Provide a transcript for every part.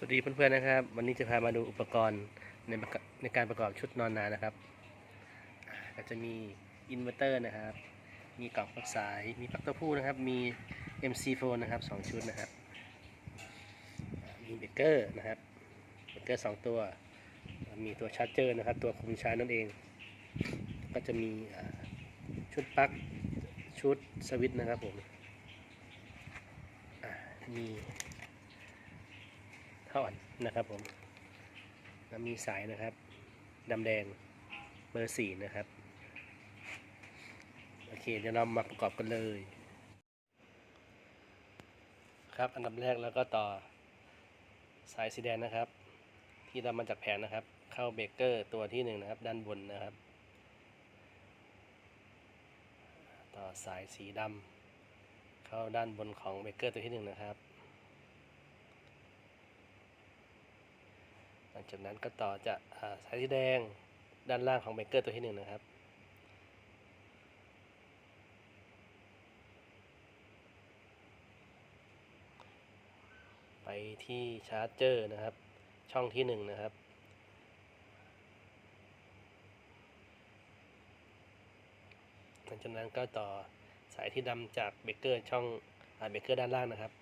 สวัสดีเพื่อนๆนะครับ วันนี้จะพามาดูอุปกรณ์ในกอบในการประกอบชุดนอนนานะครับก็จะมีอินเวอร์เตอร์นะครับ มีกล่องปลั๊กสาย มีปลั๊กตัวผู้นะครับ มี MC4 นะครับสองชุดนะครับ มีเบเกอร์นะครับเบเกอร์สองตัว มีตัวชาร์จเจอร์นะครับ ตัวคุมชาร์จนั่นเอง ก็จะมีชุดปลั๊กชุดสวิตช์นะครับผมมี ท่อนนะครับผมแล้วมีสายนะครับดำแดงเบอร์สี่นะครับ โอเคเดี๋ยวเรามาประกอบกันเลย ครับอันดับแรกแล้วก็ต่อสายสีแดงนะครับ ที่เรามาจากแผงนะครับ เข้าเบเกอร์ตัวที่หนึ่งนะครับ ด้านบนนะครับ ต่อสายสีดำเข้าด้านบนของเบเกอร์ตัวที่หนึ่งนะครับ ลังจากนั้นก็ต่อจะสายสีแดงด้านล่างของเบรกเกอร์ตัวที่หนึ่งนะครับ ไปที่ชาร์จเจอร์นะครับ ช่องที่หนึ่งนะครับหลังจากนั้นก็ต่อสายที่ดำจากเบรกเกอร์ช่องอ่าเบรกเกอร์ด้านล่างนะครับ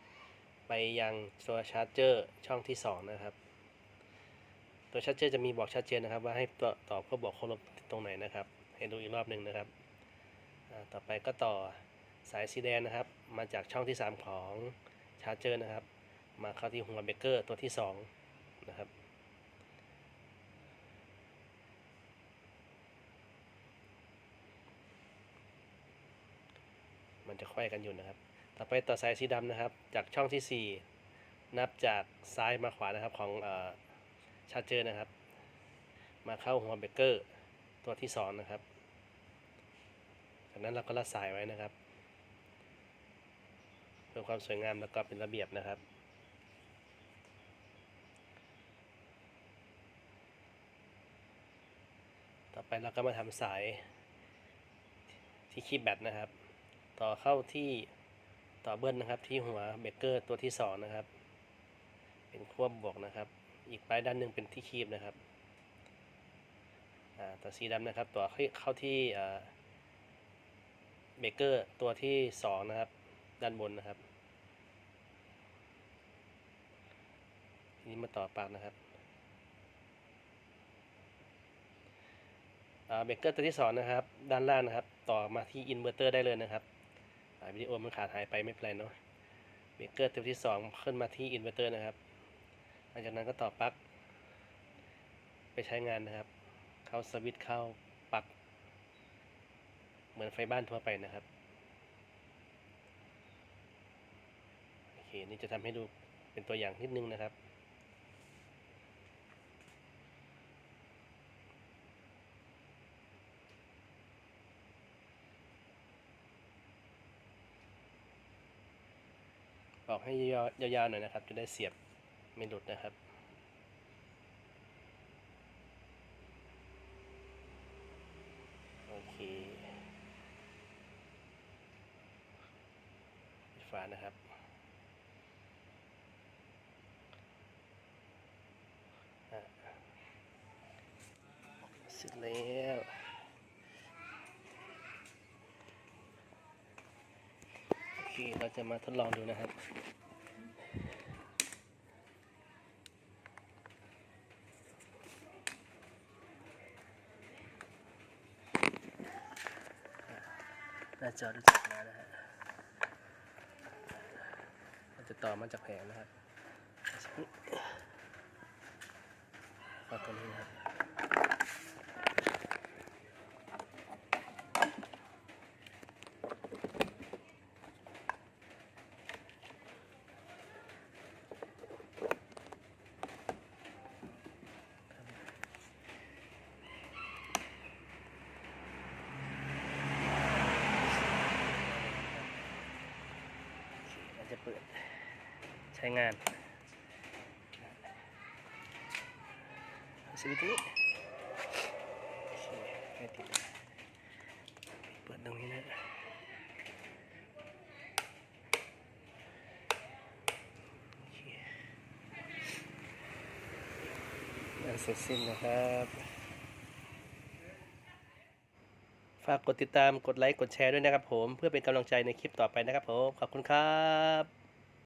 ไปยังตัวชาร์จเจอร์ช่องที่สองนะครับ ตัวชัดเจนจะมีบอกชัดเจนนะครับ ว่าให้ตอบก็บอกเคารพตรงไหนนะครับ ให้ดูอีกรอบหนึ่งนะครับต่อไปก็ต่อสายสีแดงนะครับ มาจากช่องที่ 3 ของชาร์จเจอร์นะครับ มาเข้าที่หัวเบรกเกอร์ตัวที่ 2 นะครับ มันจะไขว้กันอยู่นะครับ ต่อไปต่อสายสีดำนะครับ จากช่องที่ 4 นับจากซ้ายมาขวานะครับของ ชาร์เจอร์นะครับ มาเข้าหัวเบรกเกอร์ตัวที่สองนะครับ จากนั้นเราก็รัดสายไว้นะครับ เพื่อความสวยงามแล้วก็เป็นระเบียบนะครับต่อไปเราก็มาทำสายที่คีบแบตนะครับ ต่อเข้าที่ต่อเบิ้ลนะครับที่หัวเบรกเกอร์ตัวที่สองนะครับ เป็นขั้วบวกนะครับ อีกปลายด้านหนึ่งเป็นที่คีบนะครับตัวสีดำนะครับ ตัวเข้าที่เบเกอร์ตัวที่สองนะครับ ด้านบนนะครับทีนี้มาต่อปลั๊กนะครับเบเกอร์ตัวที่สองนะครับ ด้านล่างนะครับ ต่อมาที่อินเวอร์เตอร์ได้เลยนะครับอ่าวิดีโอมันขาดหายไปไม่เป็นไรเนาะเบเกอร์ตัวที่สองขึ้นมาที่อินเวอร์เตอร์นะครับ ลังจากนั้นก็ต่อปลั๊กไปใช้งานนะครับ เข้าสวิตช์เข้าปลั๊กเหมือนไฟบ้านทั่วไปนะครับโอเคนี่จะทำให้ดูเป็นตัวอย่างนิดนึงนะครับบอกให้ยาวๆหน่อยนะครับ จะได้เสียบ ไม่หลุดนะครับ โอเคปิดฝานะครับอะเสร็จแล้วโอเคเราจะมาทดลองดูนะครับ หน้าจอรู้สึกแล้วนะฮะมันจะต่อมาจากแผงนะครับเอาตัวนี้นะครับ เปิดใช้งานสวิตช์นี้ไม่ติดเปิดตรงนี้นะอันเสร็จสิ้นนะครับฝากกดติดตาม กดไลค์ กดแชร์ด้วยนะครับผม เพื่อเป็นกำลังใจในคลิปต่อไปนะครับผม ขอบคุณครับ